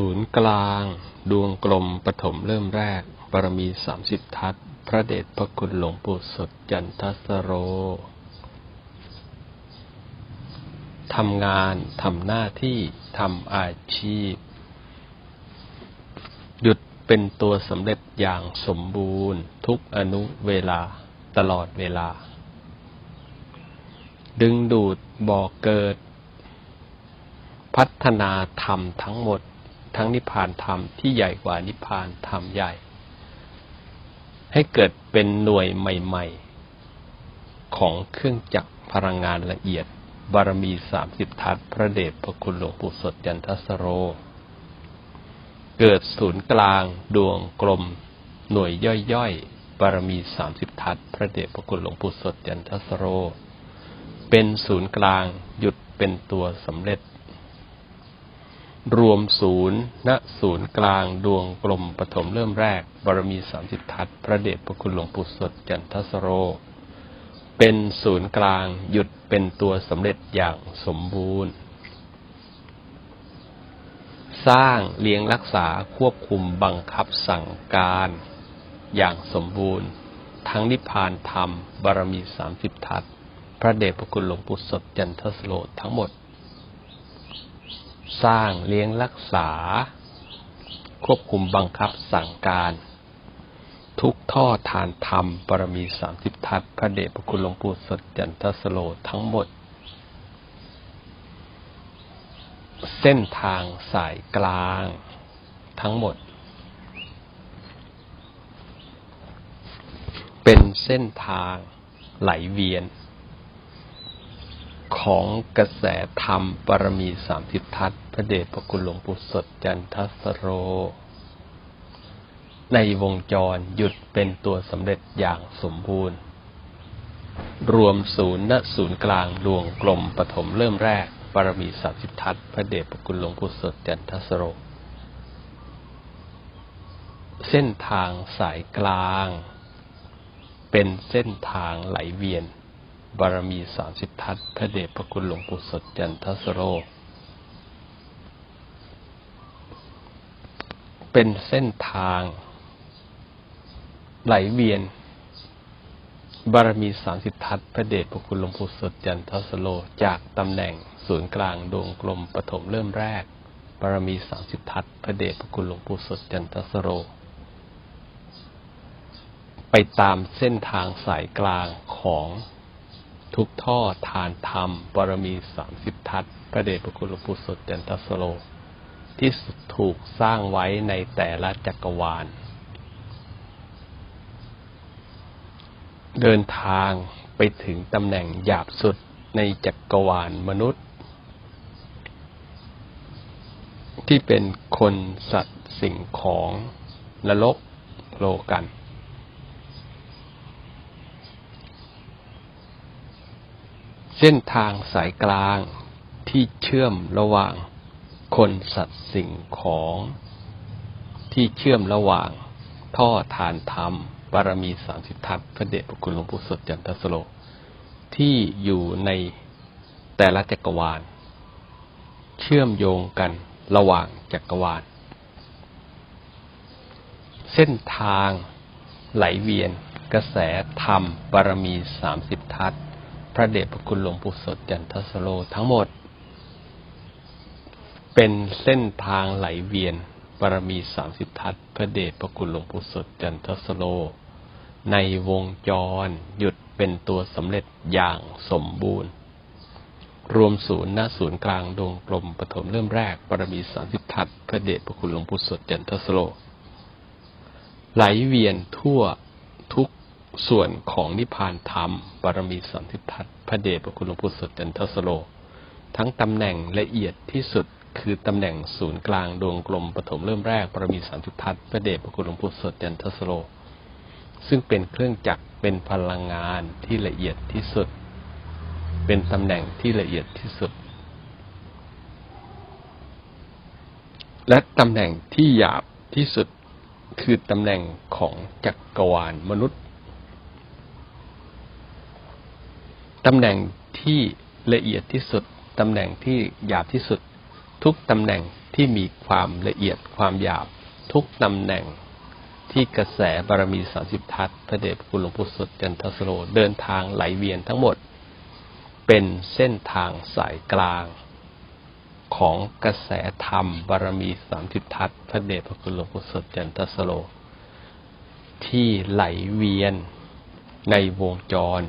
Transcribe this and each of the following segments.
ศูนย์กลาง ดวงกลมปฐมเริ่มแรก บารมีสามสิบทัศพระเดชพระคุณหลวงปู่สดจันทสโร ทำงานทำหน้าที่ทำอาชีพ หยุดเป็นตัวสำเร็จอย่างสมบูรณ์ ทุกอนุเวลาตลอดเวลา ดึงดูดบ่อเกิด พัฒนาธรรมทั้งหมด ทั้งนิพพานธรรมที่ใหญ่กว่านิพพานธรรมใหญ่ ให้เกิดเป็นหน่วยใหม่ ๆ ของเครื่องจักรพลังงานละเอียด บารมีสามสิบทัศพระเดชพระคุณหลวงปู่สดจันทสโร เกิดศูนย์กลาง ดวงกลม หน่วยย่อยๆ บารมีสามสิบทัศพระเดชพระคุณหลวงปู่สดจันทสโร เป็นศูนย์กลางหยุดเป็นตัวสำเร็จ รวมศูนย์ณศูนย์กลางดวงกลมปฐมเริ่มแรก บารมีสามสิบทัศน์พระเดชพระคุณหลวงปู่สดจันทสโร เป็นศูนย์กลางหยุดเป็นตัวสำเร็จอย่างสมบูรณ์ สร้างเลี้ยงรักษาควบคุมบังคับสั่งการอย่างสมบูรณ์ ทั้งนิพพานธรรม บารมีสามสิบทัศน์พระเดชพระคุณหลวงปู่สดจันทสโรทั้งหมด สร้างเลี้ยงรักษา ควบคุมบังคับสั่งการ ทุกท่อทานธรรมบารมีสามสิบทัศพระเดชพระคุณหลวงปู่สดจันทสโลทั้งหมด เส้นทางสายกลางทั้งหมด เป็นเส้นทางไหลเวียน ของกระแสธรรมบารมีสามสิบทัศพระเดชพระคุณหลวงปู่สดจันทสโร ในวงจรหยุดเป็นตัวสำเร็จอย่างสมบูรณ์ รวมศูนย์ณศูนย์กลางดวงกลมปฐมเริ่มแรกบารมีสามสิบทัศพระเดชพระคุณหลวงปู่สดจันทสโร เส้นทางสายกลาง เป็นเส้นทางไหลเวียน บารมีสามสิบทัศพระเดชพระคุณหลวงปู่สดจันทสโร เป็นเส้นทางไหลเวียน บารมีสามสิบทัศพระเดชพระคุณหลวงปู่สดจันทสโลจากตำแหน่งศูนย์กลางดวงกลมปฐมเริ่มแรก บารมีสามสิบทัศพระเดชพระคุณหลวงปู่สดจันทสโลไปตามเส้นทางสายกลางของ ทุกท่อทานธรรมบารมีสามสิบทัศพระเดชพระคุณหลวงปู่สดจันทัสโล ที่ถูกสร้างไว้ในแต่ละจักรวาล เดินทางไปถึงตำแหน่งหยาบสุดในจักรวาลมนุษย์ ที่เป็นคนสัตว์สิ่งของนรกโลกัน เส้นทางสายกลางที่เชื่อมระหว่างคนสัตว์สิ่งของ ที่เชื่อมระหว่างท่อทานธรรมบารมีสามสิบทัศพระเดชพระคุณหลวงปู่สดจันทสโล ที่อยู่ในแต่ละจักรวาล เชื่อมโยงกันระหว่างจักรวาล เส้นทางไหลเวียนกระแสธรรมบารมีสามสิบทัศน พระเดชพระคุณหลวงปู่สดจันทสโลทั้งหมด เป็นเส้นทางไหลเวียนบารมีสามสิบทัศพระเดชพระคุณหลวงปู่สดจันทสโล ในวงจรหยุดเป็นตัวสำเร็จอย่างสมบูรณ์ รวมศูนย์ณศูนย์กลางดวงกลมปฐมเริ่มแรกบารมีสามสิบทัศพระเดชพระคุณหลวงปู่สดจันทสโล ไหลเวียนทั่ว ส่วนของนิพพานธรรมบารมีสามสิบทัศน์พระเดชพระคุณหลวงปู่สดจันทสโล ทั้งตำแหน่งละเอียดที่สุดคือตำแหน่งศูนย์กลางดวงกลมปฐมเริ่มแรกบารมีสามสิบทัศน์พระเดชพระคุณหลวงปู่สดจันทสโล ซึ่งเป็นเครื่องจักรเป็นพลังงานที่ละเอียดที่สุด เป็นตำแหน่งที่ละเอียดที่สุด และตำแหน่งที่หยาบที่สุดคือตำแหน่งของจักรวาลมนุษย์ ตำแหน่งที่ละเอียดที่สุด ตำแหน่งที่หยาบที่สุด ทุกตำแหน่งที่มีความละเอียดความหยาบ ทุกตำแหน่งที่กระแสบารมีสาสิบทัศพระเดชพระคุณหลวงปู่สดจันทสโรเดินทางไหลเวียนทั้งหมด เป็นเส้นทางสายกลาง ของกระแสธรรมบารมีสามสิบทัศพระเดชพระคุณหลวงปู่สดจันทสโรที่ไหลเวียนในวงจร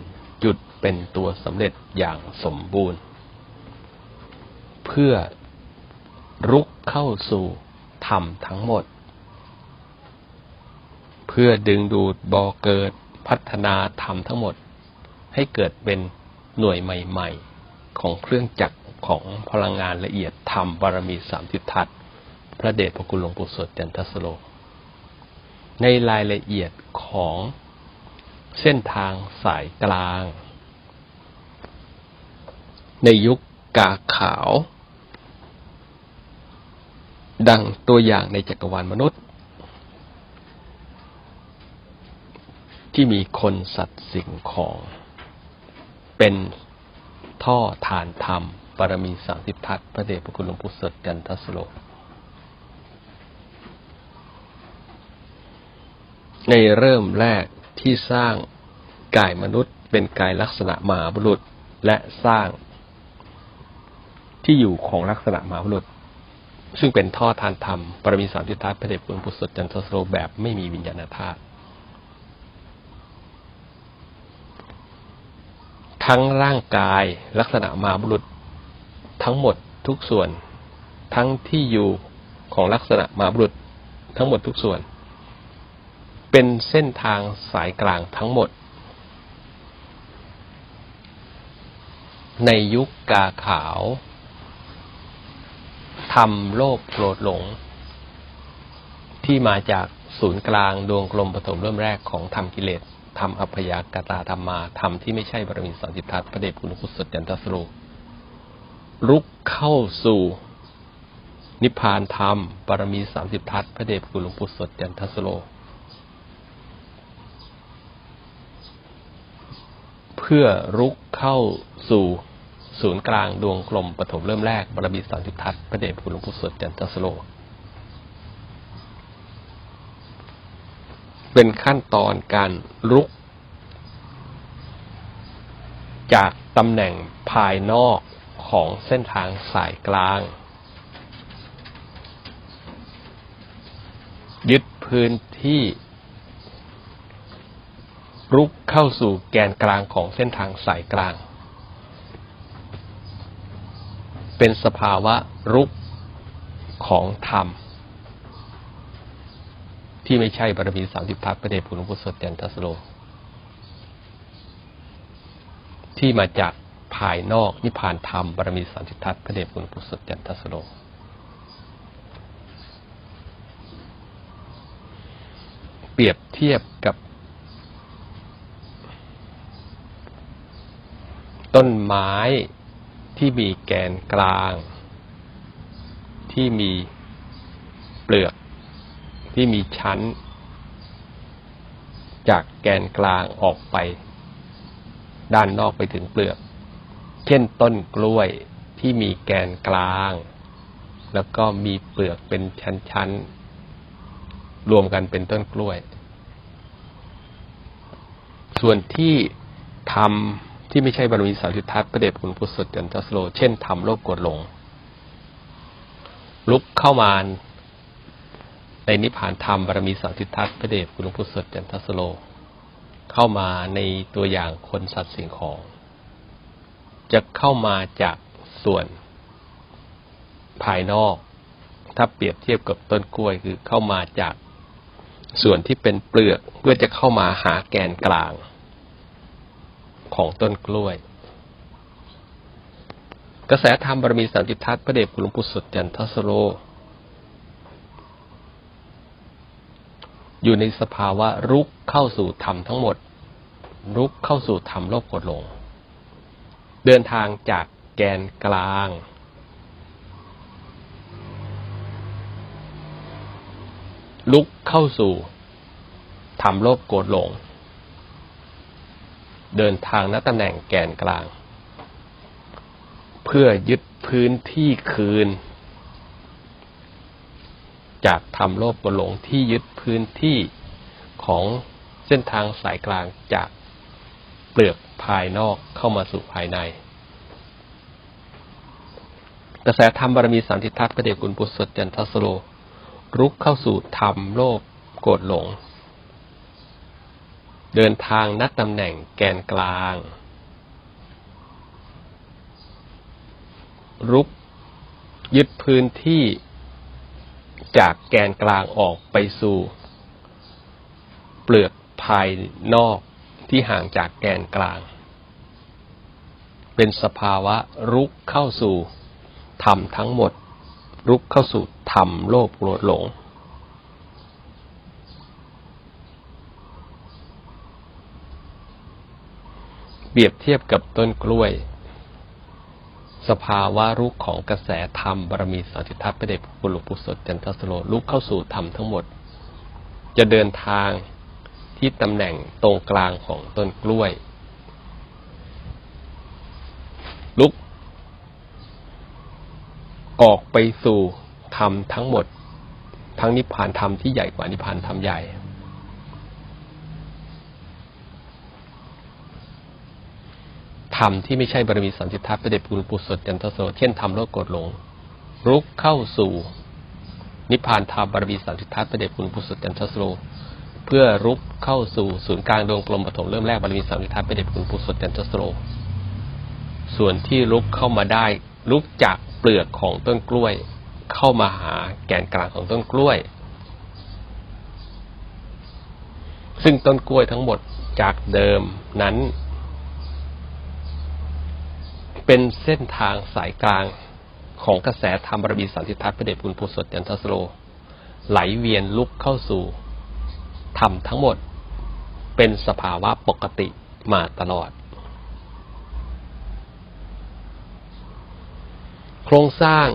เป็นตัวสำเร็จอย่างสมบูรณ์ เพื่อรุกเข้าสู่ธรรมทั้งหมด เพื่อดึงดูดบ่อเกิดพัฒนาธรรมทั้งหมด ให้เกิดเป็นหน่วยใหม่ ๆ ของเครื่องจักรของพลังงานละเอียดธรรมบารมีสามสิบทัศน์พระเดชพระคุณหลวงปู่สดจันทสโล ในรายละเอียดของเส้นทางสายกลาง ในยุคกาขาว ดังตัวอย่างในจักรวาลมนุษย์ ที่มีคนสัตว์สิ่งของ เป็นท่อฐานธรรมบารมีสามสิบทัศน์พระเดชพระคุณหลวงปู่สดจันทัสโล ในเริ่มแรกที่สร้างกายมนุษย์เป็นกายลักษณะมหาบุรุษและสร้าง ที่อยู่ของลักษณะมหาบุรุษ ซึ่งเป็นท่อทานธรรม ปรมีสามทิฏฐัพระเดชคุณพุทธสดจันทสโรแบบไม่มีวิญญาณธาตุทั้งร่างกายลักษณะมหาบุรุษ ทั้งหมดทุกส่วน ทั้งที่อยู่ของลักษณะมหาบุรุษ ทั้งหมดทุกส่วน เป็นเส้นทางสายกลางทั้งหมดในยุคกาขาว ทำโลภโกรธหลง ที่มาจากศูนย์กลางดวงกลมปฐมเริ่มแรกของธรรมกิเลสธรรมอัพยากตาธรรมาธรรมที่ไม่ใช่บารมีสันติทัศน์พระเดชคุณพุทธสดจันทสโรรุกเข้าสู่นิพพานธรรมบารมีสามสิบทัศพระเดชคุณหลวงปู่สดจันทสโล เพื่อรุกเข้าสู่ ศูนย์กลางดวงกลมปฐมเริ่มแรกบารมีสามสิทัศน์พระเดชคุณหลวงปู่สดจันทสโล เป็นขั้นตอนการรุก จากตำแหน่งภายนอกของเส้นทางสายกลาง ยึดพื้นที่รุกเข้าสู่แกนกลางของเส้นทางสายกลาง เป็นสภาวะรุกของธรรม ที่ไม่ใช่บารมีสามสิบทัศน์พระเดชพระคุณหลวงปู่สดจันทัสโล ที่มาจากภายนอกนิพพานธรรมบารมีสามสิบทัศน์พระเดชพระคุณหลวงปู่สดจันทัสโลเปรียบเทียบกับ ต้นไม้ ที่มีแกนกลาง ที่มีเปลือก ที่มีชั้น จากแกนกลางออกไป ด้านนอกไปถึงเปลือก เช่นต้นกล้วยที่มีแกนกลาง แล้วก็มีเปลือกเป็นชั้นๆ รวมกันเป็นต้นกล้วย ส่วนที่ทำ ที่ไม่ใช่บารมีสามสิทัศน์ประเดชคุณพุทธสดจันทสโล เช่นทำโลภโกรธหลง ลุกเข้ามาในนิพพานธรรมบารมีสามสิทัศน์พระเดชคุณหลวงพุทธสดจันทสโล เข้ามาในตัวอย่างคนสัตว์สิ่งของ จะเข้ามาจากส่วนภายนอก ถ้าเปรียบเทียบกับต้นกล้วยคือเข้ามาจากส่วนที่เป็นเปลือกเพื่อจะเข้ามาหาแกนกลาง ของต้นกล้วย กระแสธรรมบารมีสันติทัศน์พระเดชคุณหลวงปู่สดจันทสโลอยู่ในสภาวะรุกเข้าสู่ธรรมทั้งหมด รุกเข้าสู่ธรรมโลภกดลง เดินทางจากแกนกลาง ลุกเข้าสู่ทำโลภโกรธหลง เดินทางณตำแหน่งแกนกลาง เพื่อยึดพื้นที่คืน จากธรรมโลภโกรธหลงที่ยึดพื้นที่ของเส้นทางสายกลางจากเปลือกภายนอกเข้ามาสู่ภายใน กระแสธรรมบารมีสามทิทัศน์พระเดชคุณปุสดจันทสโล รุกเข้าสู่ธรรมโลภโกรธหลง เดินทางนัดตำแหน่งแกนกลาง รุกยึดพื้นที่จากแกนกลางออกไปสู่ เปลือกภายนอกที่ห่างจากแกนกลาง เป็นสภาวะรุกเข้าสู่ธรรมทั้งหมด รุกเข้าสู่ธรรมโลภโกรธหลง รียบเทียบกับต้นกล้วย สภาวะรุกของกระแสธรรมบารมีสันติทัศน์พระเดชคุณหลปู่สดจันทสโลลุกเข้าสู่ธรรมทั้งหมด จะเดินทางที่ตำแหน่งตรงกลางของต้นกล้วย ลุก ออกไปสู่ธรรมทั้งหมด ทั้งนิพพานธรรมที่ใหญ่กว่านิพพานธรรมใหญ่ ธรรมที่ไม่ใช่บารมีสันติทัศน์ประเดชปุณปุสดจันทโสเช่นธรรมโลกโกรธหลงรุกเข้าสู่ นิพพานธรรมบารมีสันติทัศน์ประเดชปุณปุสดจันทโสเพื่อรุกเข้าสู่ศูนย์กลางดวงกลมปฐมเริ่มแรกบารมีสันติทัศน์ประเดชปุณปุสดจันทโสส่วนที่ลุกเข้ามาได้ ลุกจากเปลือกของต้นกล้วย เข้ามาหาแกนกลางของต้นกล้วย ซึ่งต้นกล้วยทั้งหมดจากเดิมนั้น เป็นเส้นทางสายกลางของกระแสธรรมบารมีสันติทัศน์พระเดชคุณภูสดจันทสโล ไหลเวียนลุกเข้าสู่ธรรมทั้งหมดเป็นสภาวะปกติมาตลอด โครงสร้าง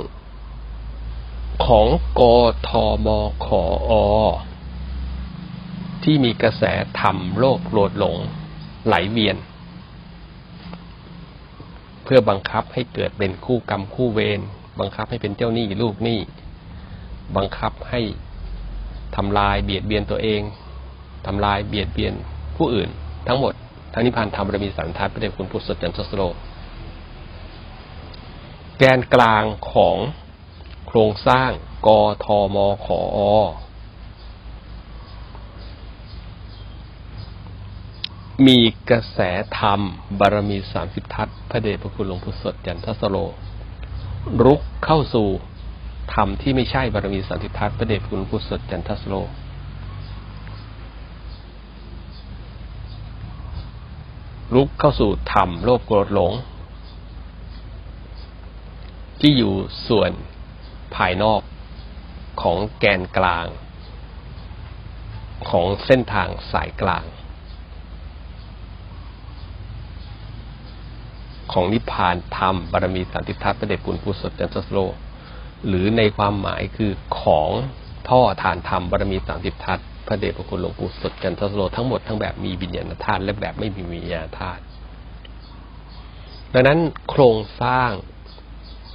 ของกทมขออที่มีกระแสธรรมโลกโกรธหลงไหลเวียน เพื่อบังคับให้เกิดเป็นคู่กรรมคู่เวรบังคับให้เป็นเจ้าหนี้ลูกหนี้บังคับให้ทำลายเบียดเบียนตัวเองทำลายเบียดเบียนผู้อื่น ทั้งหมดทั้งนิพพานธรรมบารมีสันทัดพระเดชคุณพุทธสดจันทสโลแกนกลางของโครงสร้างกทมขออ มีกระแสธรรม บารมีสามสิบทัศพระเดชพระคุณหลวงปู่สดจันทสโล รุกเข้าสู่ธรรมที่ไม่ใช่บารมีสามสิบทัศพระเดชพระคุณหลวงปู่สดจันทสโลลุกเข้าสู่ธรรมโลภโกรธหลง ที่อยู่ส่วนภายนอกของแกนกลาง ของเส้นทางสายกลาง ของนิพพานธรรมบารมีสันติทัศน์พระเดชปุณพุสดจันทสโล หรือในความหมายคือของท่อฐานธรรมบารมีสามสิบทัศน์พระเดชพระคุณหลวงปู่สดจันทสโลทั้งหมดทั้งแบบมีวิญญาณธาตุและแบบไม่มีวิญญาณธาตุดังนั้นโครงสร้าง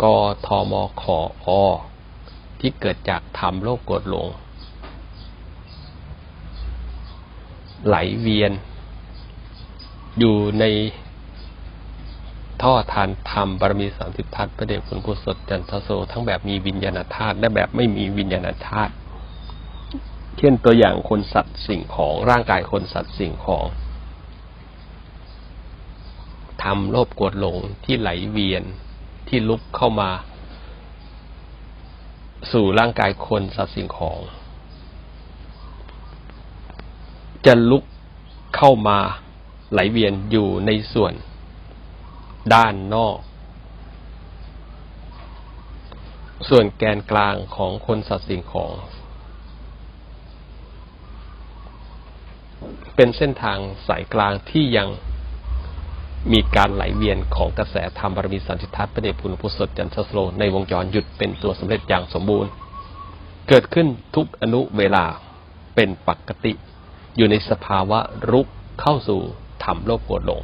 กทมขออที่เกิดจากธรรมโลกกรธหลง ไหลเวียน อยู่ใน ท่อทานธรรมบารมีสามสิบทัศน์พระเดชคุณพุทธสดจันทโสทั้งแบบมีวิญญาณธาตุและแบบไม่มีวิญญาณธาตุเช่นตัวอย่างคนสัตว์สิ่งของร่างกายคนสัตว์สิ่งของทำโลภโกรธหลงที่ไหลเวียนที่ลุกเข้ามา สู่ร่างกายคนสัตว์สิ่งของ จะลุกเข้ามาไหลเวียนอยู่ในส่วน ด้านนอก ส่วนแกนกลางของคนสัตว์สิ่งของ เป็นเส้นทางสายกลางที่ยังมีการไหลเวียนของกระแสธรรมบารมีสันติทัศน์พระเดชพุทธพุทธสดจันทสโลในวงจรหยุดเป็นตัวสำเร็จอย่างสมบูรณ์ เกิดขึ้นทุกอนุเวลาเป็นปกติ อยู่ในสภาวะรุกเข้าสู่ธรรมโลภโกรธหลง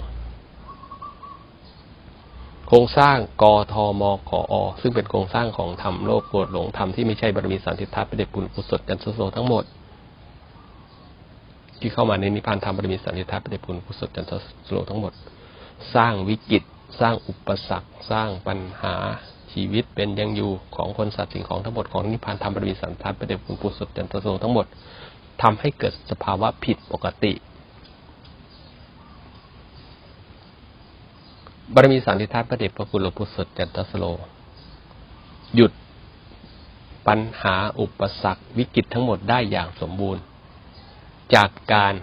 คครงสร้างกทมกอ ซึ่งเป็นโครงสร้างของธรรมโลกโกรธหลงธรรมที่ไม่ใช่บารมีสันติทัศน์ประเดชบุญกุศลจันทโสทั้งหมด ที่เข้ามาในนิพพานธรรมบารมีสันติทัศน์ประเดชบุญกุศลจันทโสทั้งหมด สร้างวิกฤตสร้างอุปสรรค สร้างปัญหาชีวิตเป็นยังอยู่ของคนสัตว์สิ่งของทั้งหมดของนิพพานธรรมบารมีสันติทัศน์ประเดชบุญกุศลจันทโสทั้งหมดทำให้เกิดสภาวะผิดปกติ บารมีสันติทัศน์พระเดชพระคุณหลวงปู่สดจันทสโล หยุดปัญหาอุปสรรควิกฤตทั้งหมดได้อย่างสมบูรณ์ จากการ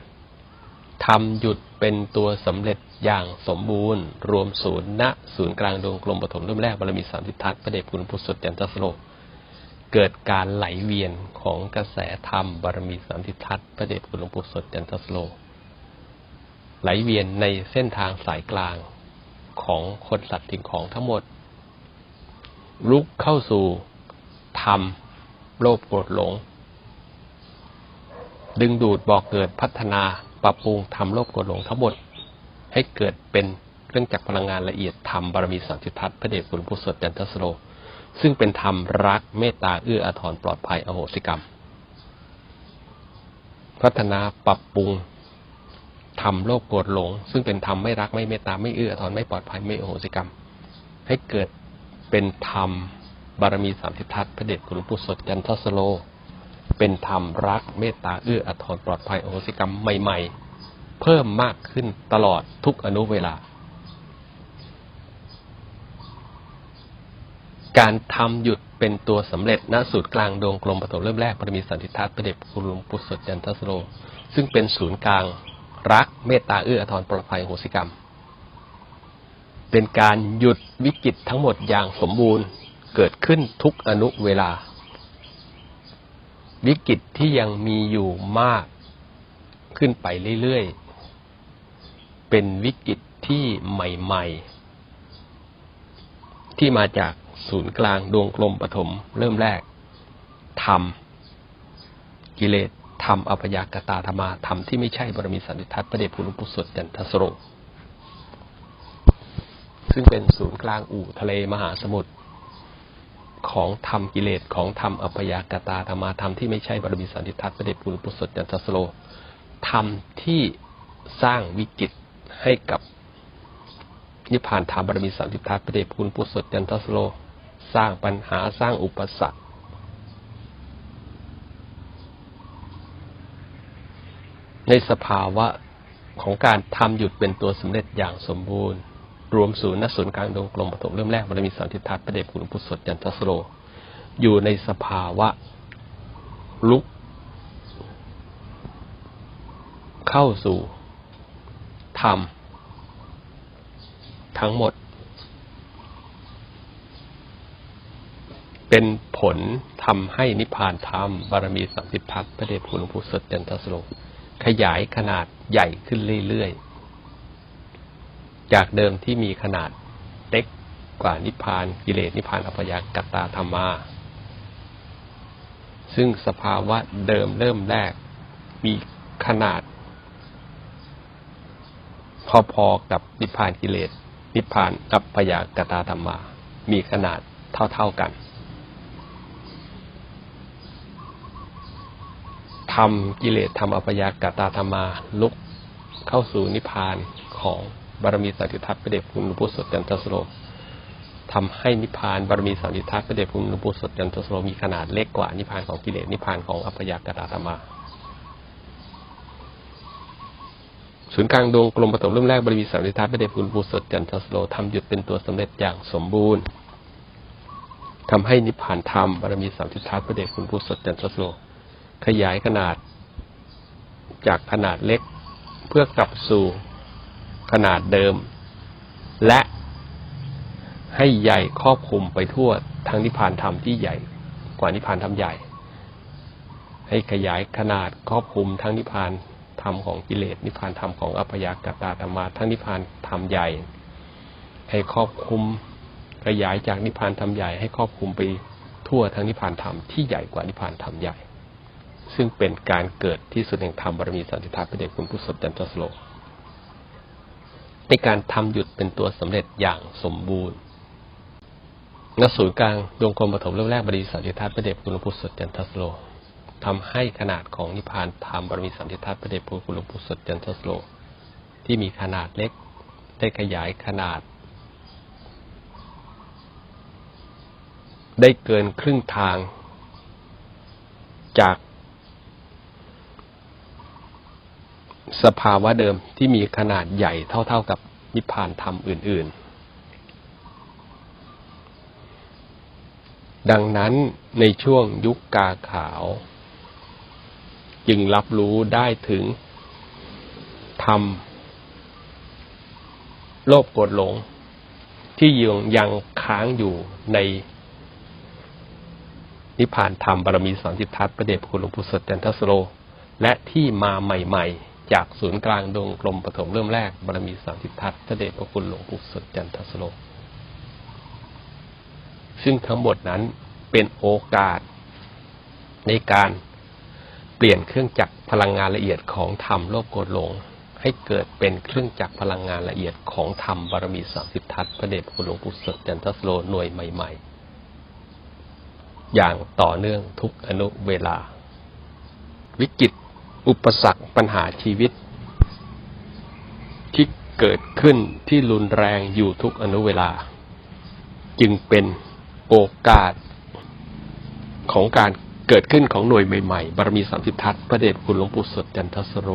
ทำหยุดเป็นตัวสำเร็จอย่างสมบูรณ์ รวมศูนย์ณศูนย์กลางดวงกลมปฐมเริ่มแรกบารมีสันติทัศน์พระเดชคุณหลวงปู่สดจันทสโลเกิดการไหลเวียนของกระแสธรรมบารมีสันติทัศน์พระเดชคุณหลวงปู่สดจันทสโล ไหลเวียนในเส้นทางสายกลาง ของคนสัตว์สิ่งของทั้งหมด ลุกเข้าสู่ธรรมโลภโกรธหลง ดึงดูดบอกเกิดพัฒนาปรับปรุงทำโลภโกรธหลงทั้งหมด ให้เกิดเป็นเครื่องจักรพลังงานละเอียดธรรมบารมีสัมสิทัตพระเดชคุณพุทธสดจันทสโลซึ่งเป็นธรรมรักเมตตาเอื้ออาทรปลอดภัยอโหสิกรรม พัฒนาปรับปรุง ทำโลภโกรธหลง ซึ่งเป็นธรรมไม่รักไม่เมตตาไม่เอื้ออาทรไม่ปลอดภัยไม่โอโหสิกรรม ให้เกิดเป็นธรรมบารมีสามสิทธัตพระเดชคุณหลวงปู่สดจันทสโล เป็นธรรมรักเมตตาเอื้ออาทรปลอดภัยโอโหสิกรรมใหม่ ๆ เพิ่มมากขึ้นตลอดทุกอนุเวลา การทำหยุดเป็นตัวสำเร็จณสูตรกลางดวงกลมปฐมเริ่มแรกบารมีสันติทัศน์พระเดชคุณหลวงปู่สดจันทสโล ซึ่งเป็นศูนย์กลาง รักเมตตาเอื้ออาทรปลอดภัยโหสิกรรม เป็นการหยุดวิกฤตทั้งหมดอย่างสมบูรณ์เกิดขึ้นทุกอนุเวลา วิกฤตที่ยังมีอยู่มากขึ้นไปเรื่อยๆ เป็นวิกฤตที่ใหม่ๆ ที่มาจากศูนย์กลางดวงกลมปฐมเริ่มแรกธรรมกิเลส รมอภยากตาธรรมาธรรมที่ไม่ใช่บรมีสันติทัศน์พระเดชพระคุณปุสดจันทสโรซึ่งเป็นศูนย์กลางอู่ทะเลมหาสมุทรของธรรมกิเลสของธรรมอภยากตาธรรมาธรรมที่ไม่ใช่บารมีสันติทัศน์พระเดชพระคุณปุสดจันทสโรธรรมที่สร้างวิกฤตให้กับนิพพานธรรมบารมีสันติทัศน์พระเดชพระคุณปุสดจันทสโรสร้างปัญหาสร้างอุปสรรค ในสภาวะของการทำหยุดเป็นตัวสำเร็จอย่างสมบูรณ์ รวมศูนย์ณศูนย์กลางดวงกลมปฐมเริ่มแรกบารมีสันติทัศน์พระเดชคุณพุทธสดจันทสโรอยู่ในสภาวะลุก เข้าสู่ธรรมทั้งหมด เป็นผลทำให้นิพพานธรรมบารมีสัมสิทธัตพระเดชคุณพุทธสดจันทสโร ขยายขนาดใหญ่ขึ้นเรื่อยๆ จากเดิมที่มีขนาดเล็กกว่านิพพานกิเลสนิพพานอัพยากตาธรรมา ซึ่งสภาวะเดิมเริ่มแรกมีขนาด พอๆกับนิพพานกิเลสนิพพานอัพยากตาธรรมา มีขนาดเท่าๆกัน ทำกิเลสทำอัปยากตาธรรมาลุกเข้าสู่นิพพานของบารมีสันติทัศน์พระเดชคุณหลวงปู่สดจันทสโลทำให้นิพพานบารมีสันติทัศน์พระเดชคุณหลวงปู่สดจันทสโลมีขนาดเล็กกว่านิพพานของกิเลสนิพพานของอัปยากตาธรรมาศูนย์กลางดวงกลมปฐมเริ่มแรกบารมีสันติทัศน์พระเดชคุณปู่สดจันทสโลทำหยุดเป็นตัวสำเร็จอย่างสมบูรณ์ทำให้นิพพานธรรมบารมีสัมทิทัศน์พระเดชคุณปู่สดจันทสโล ขยายขนาด จากขนาดเล็กเพื่อกลับสู่ขนาดเดิม และให้ใหญ่ครอบคลุมไปทั่วทั้งนิพพานธรรมที่ใหญ่กว่านิพพานธรรมใหญ่ ให้ขยายขนาดครอบคลุมทั้งนิพพานธรรมของกิเลสนิพพานธรรมของอัพยากตาธรรมาทั้งนิพพานธรรมใหญ่ ให้ครอบคลุมขยายจากนิพพานธรรมใหญ่ให้ครอบคลุมไปทั่วทั้งนิพพานธรรมที่ใหญ่กว่านิพพานธรรมใหญ่ ซึ่งเป็นการเกิดที่สุดแห่งธรรมบารมีสันติภาพเป็นเด็กคุณผู้สดจันทสโลในการทำหยุดเป็นตัวสำเร็จอย่างสมบูรณ์ณศูนย์กลางดวงกลมปฐมเริ่มแรกบริสัทธิทัศน์พระเดชคุณหลวงปู่สดจันทสโลทำให้ขนาดของนิพพานธรรมบรมีสันติทัศน์พระเดชคุณหลวงปู่สดจันทสโลที่มีขนาดเล็กได้ขยายขนาด ได้เกินครึ่งทาง จาก สภาวะเดิมที่มีขนาดใหญ่เท่า ๆกับนิพพานธรรมอื่น ๆ ดังนั้นในช่วงยุคกาขาว จึงรับรู้ได้ถึงธรรมโลภโกรธหลง ที่ยังยังค้างอยู่ในนิพพานธรรมบารมีสอนจิตทัศน์ประเดชคุณหลวงปู่สดจันทสโล และที่มาใหม่ ๆ จากศูนย์กลางดวงกลมปฐมเริ่มแรกบารมีสามสิบทัศน์พระเดชพระคุณหลวงปู่สดจันทสโล ซึ่งทั้งหมดนั้นเป็นโอกาสในการเปลี่ยนเครื่องจักรพลังงานละเอียดของธรรมโลภโกรธหลง ให้เกิดเป็นเครื่องจักรพลังงานละเอียดของธรรมบารมีสามสิบทัศน์พระเดชพระคุณหลวงปู่สดจันทสโลหน่วยใหม่ ๆ อย่างต่อเนื่องทุกอนุเวลา วิกฤต อุปสรรคปัญหาชีวิต ที่เกิดขึ้นที่รุนแรงอยู่ทุกอนุเวลา จึงเป็นโอกาสของการเกิดขึ้นของหน่วยใหม่ๆ บารมีสามสิบทัศน์พระเดชคุณหลวงปู่สดจันทสโร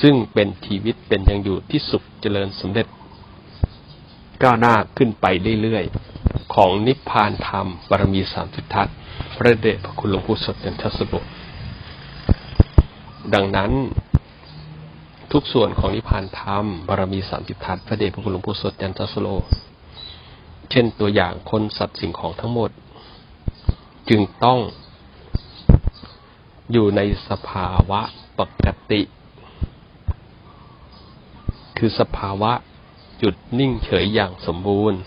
ซึ่งเป็นชีวิตเป็นยังอยู่ที่สุขเจริญสำเร็จ ก้าวหน้าขึ้นไปเรื่อยๆ ของนิพพานธรรมบารมีสามสิบทัศน์พระเดชพระคุณหลวงปู่สดจันทสโร ดังนั้น ทุกส่วนของนิพพานธรรมบารมีสามสิบทัศพระเดชพระคุณหลวงปู่สดจันทสโล เช่นตัวอย่างคนสัตว์สิ่งของทั้งหมด จึงต้องอยู่ในสภาวะปกติ คือสภาวะหยุดนิ่งเฉยอย่างสมบูรณ์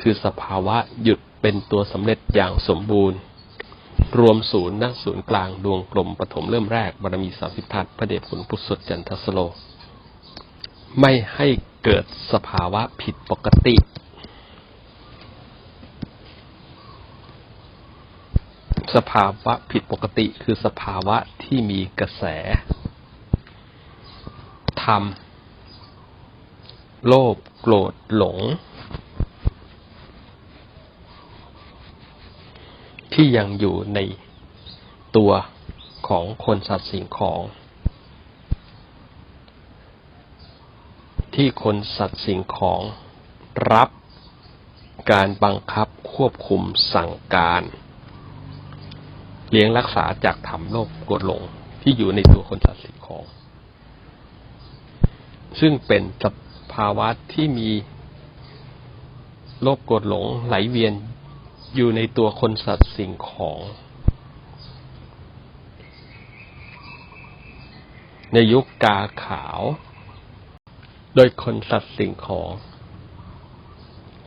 คือสภาวะหยุดเป็นตัวสำเร็จอย่างสมบูรณ์ รวมศูนย์ณศูนย์กลางดวงกลมปฐมเริ่มแรกบารมีสามสิบทัศน์พระเดชคุณพุทธสดจันทสโล ไม่ให้เกิดสภาวะผิดปกติ สภาวะผิดปกติคือสภาวะที่มีกระแสธรรมโลภโกรธหลง ที่ยังอยู่ในตัวของคนสัตว์สิ่งของ ที่คนสัตว์สิ่งของรับการบังคับควบคุมสั่งการ เลี้ยงรักษาจากธรรมโลภกรธหลงที่อยู่ในตัวคนสัตว์สิ่งของ ซึ่งเป็นสภาวะที่มีโลภกรธหลงไหลเวียน อยู่ในตัวคนสัตว์สิ่งของ ในยุคกาขาว โดยคนสัตว์สิ่งของ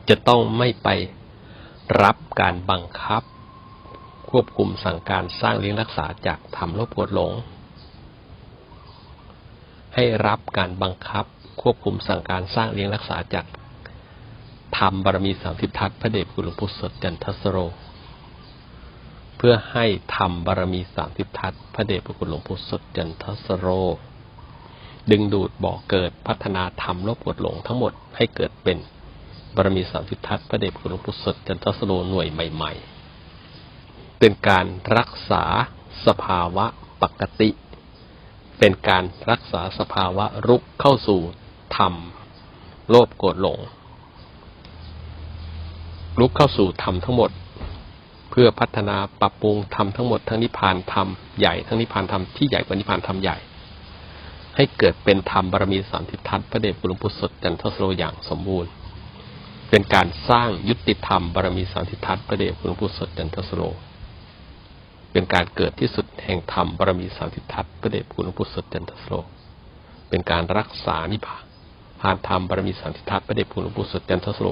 จะต้องไม่ไปรับการบังคับ ควบคุมสั่งการสร้างเลี้ยงรักษาจากธรรมโลภโกรหลง ให้รับการบังคับ ควบคุมสั่งการสร้างเลี้ยงรักษาจาก ธรรมบารมีสามสิบทัศพระเดชคุณหลวงปู่สดจันทสโร เพื่อให้ธรรมบารมีสามสิบทัศพระเดชพระคุณหลวงปู่สดจันทสโร ดึงดูดบ่อเกิดพัฒนาธรรมโลภโกรธหลงทั้งหมดให้เกิดเป็นบารมีสามสิบทัศพระเดชพระคุณหลวงปู่สดจันทสโรหน่วยใหม่ ๆ เป็นการรักษาสภาวะปกติ เป็นการรักษาสภาวะรุกเข้าสู่ธรรมโลภโกรธหลง ลุกเข้าสู่ธรรมทั้งหมด เพื่อพัฒนาปรับปรุงธรรมทั้งหมดทั้งนิพพานธรรมใหญ่ทั้งนิพพานธรรมที่ใหญ่กว่านิพพานธรรมใหญ่ ให้เกิดเป็นธรรมบารมีสามทิฏทัศน์พระเดชพระหลวงปู่สดจันทสโรอย่างสมบูรณ์ เป็นการสร้างยุติธรรมบารมีสามทิฏทัศน์พระเดชพระหลวงปู่สดจันทสโรเป็นการเกิดที่สุดแห่งธรรมบารมีสามทิฏทัศน์พระเดชพระคุณหลวงปู่สดจันทสโรเป็นการรักษานิพพานผ่านธรรมบารมีสามทิฏทัศน์พระเดชพระคุณหลวงปู่สดจันทสโร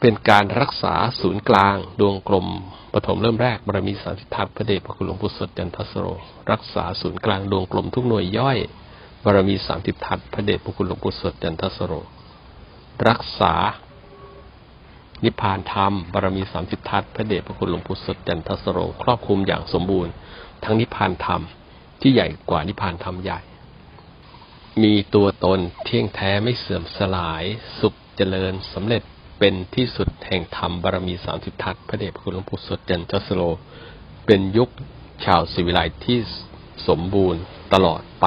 เป็นการรักษาศูนย์กลาง ดวงกลมปฐมเริ่มแรกบารมีสามสิทธัตพระเดชพระคุณหลวงปู่สดจันทสโร รักษาศูนย์กลางดวงกลมทุกหน่วยย่อยบารมีสามสิบทัศพระเดชพระคุณหลวงปู่สดจันทสโร รักษา นิพพานธรรมบารมีสามสิบทัศพระเดชพระคุณหลวงปู่สดจันทสโร ครอบคลุมอย่างสมบูรณ์ ทั้งนิพพานธรรมที่ใหญ่กว่านิพพานธรรมใหญ่ มีตัวตนเที่ยงแท้ไม่เสื่อมสลาย สุขเจริญสำเร็จ เป็นที่สุดแห่งธรรมบารมีสามสิบทัศน์พระเดชพระคุณหลวงปู่สดจันทสโรเป็นยุคชาวศิวิไลที่สมบูรณ์ตลอดไป